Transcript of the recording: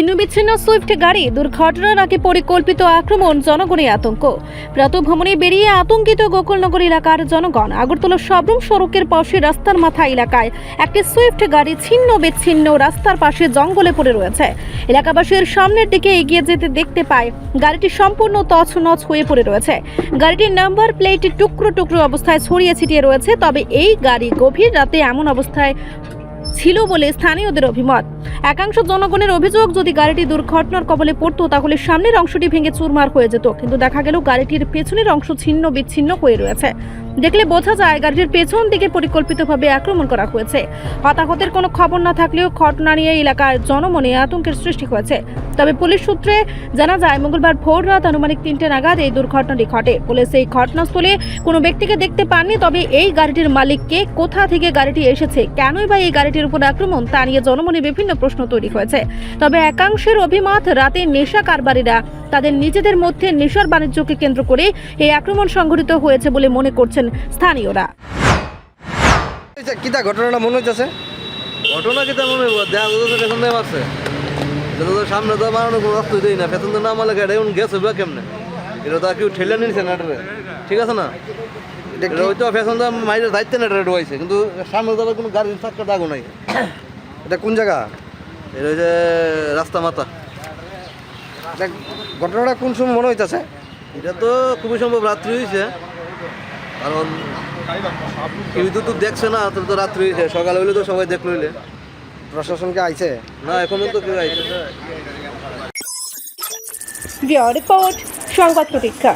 ছিন্ন বিচ্ছিন্ন সুইফট গাড়ি দুর্ঘটনার নাকি পরিকল্পিত আক্রমণ, জনগণের আতঙ্ক। প্রাতভ্রমণে বেরিয়ে আতঙ্কিত গোকুলনগর এলাকার জনগণ, আগরতলা সবরুম সড়কের পাশে রাস্তার মাথা এলাকায় একটি সুইফট গাড়ি ছিন্ন বিচ্ছিন্ন রাস্তার পাশে জঙ্গলে পড়ে রয়েছে। এলাকাবাসীর সামনের দিকে এগিয়ে যেতে দেখতে পায়, গাড়িটি সম্পূর্ণ তছনছ হয়ে পড়ে রয়েছে। গাড়িটির নাম্বার প্লেট টুকরো টুকরো অবস্থায় ছড়িয়ে ছিটিয়ে রয়েছে, তবে এই গাড়ি গভীর রাতে এমন অবস্থায় ছিল বলে স্থানীয়দের অভিমত। একাংশ জনগণের অভিযোগ, যদি গাড়িটি দুর্ঘটনার কবলে পড়তো, তাহলে সামনের অংশটি ভেঙে চুরমার হয়ে যেত। কিন্তু দেখা গেল, গাড়িটির পেছনের অংশ ছিন্ন বিচ্ছিন্ন হয়ে রয়েছে। দেখলে বোঝা যায় গাড়িটির পেছন দিকে পরিকল্পিতভাবে আক্রমণ করা হয়েছে। হতাহতের কোনো খবর না থাকলেও ঘটনা নিয়ে এলাকার জনমনে আতঙ্কের সৃষ্টি হয়েছে। তবে পুলিশ সূত্রে জানা যায়, মঙ্গলবার ভোর রাত আনুমানিক তিনটে নাগাদ এই দুর্ঘটনাটি ঘটে। পুলিশ এই ঘটনাস্থলে কোনো ব্যক্তিকে দেখতে পাননি, তবে এই গাড়িটির মালিককে কোথা থেকে গাড়িটি এসেছে, কেনই বা এই গাড়িটির উপর আক্রমণ, তা নিয়ে জনমনে বিভিন্ন প্রশ্ন তৈরি হয়েছে। তবে একাংশের অভিমত, রাতে নেশা কারবারিরা তাদের নিজেদের মধ্যে নেশার বাণিজ্যকে কেন্দ্র করে এই আক্রমণ সংঘটিত হয়েছে বলে মনে করছেন স্থানীয়রা। এটা কিতা ঘটনাটা মনে হইতেছে? ঘটনা কি তেমন হইব? দেখা যাচ্ছে পেছন দিয়ে এটা তো সামনে তো মারানো কোনো রাস্তা দেই না। পেছন দিয়ে না মারলে গাড়ি এখন গেছে বা কেমনে? এটা তো আর কেউ ঠেলে নিয়েছে না ঠিক আছে না? এটা হয়তো পেছন দিয়ে মাইরে দায়িত্ব না এটা ঢুকাইছে। কিন্তু সামনে তো কোনো গাড়ির চাক্কা দাগও নাই। এটা কোন জায়গা? এটা হচ্ছে রাস্তা মাথা। ঘটনাটা কোন সময় মনে হইতেছে? এটা তো খুবই সম্ভব রাত্রি হয়েছে কারণ কেউ তো তো দেখছে না তোর তো রাত্রি হয়েছে সকাল হইলে তো সবাই দেখল হইলে। প্রশাসনকে আইছে? না এখনও তো কেউ আইছে রিপোর্ট সংবাদ প্রতীক্ষা।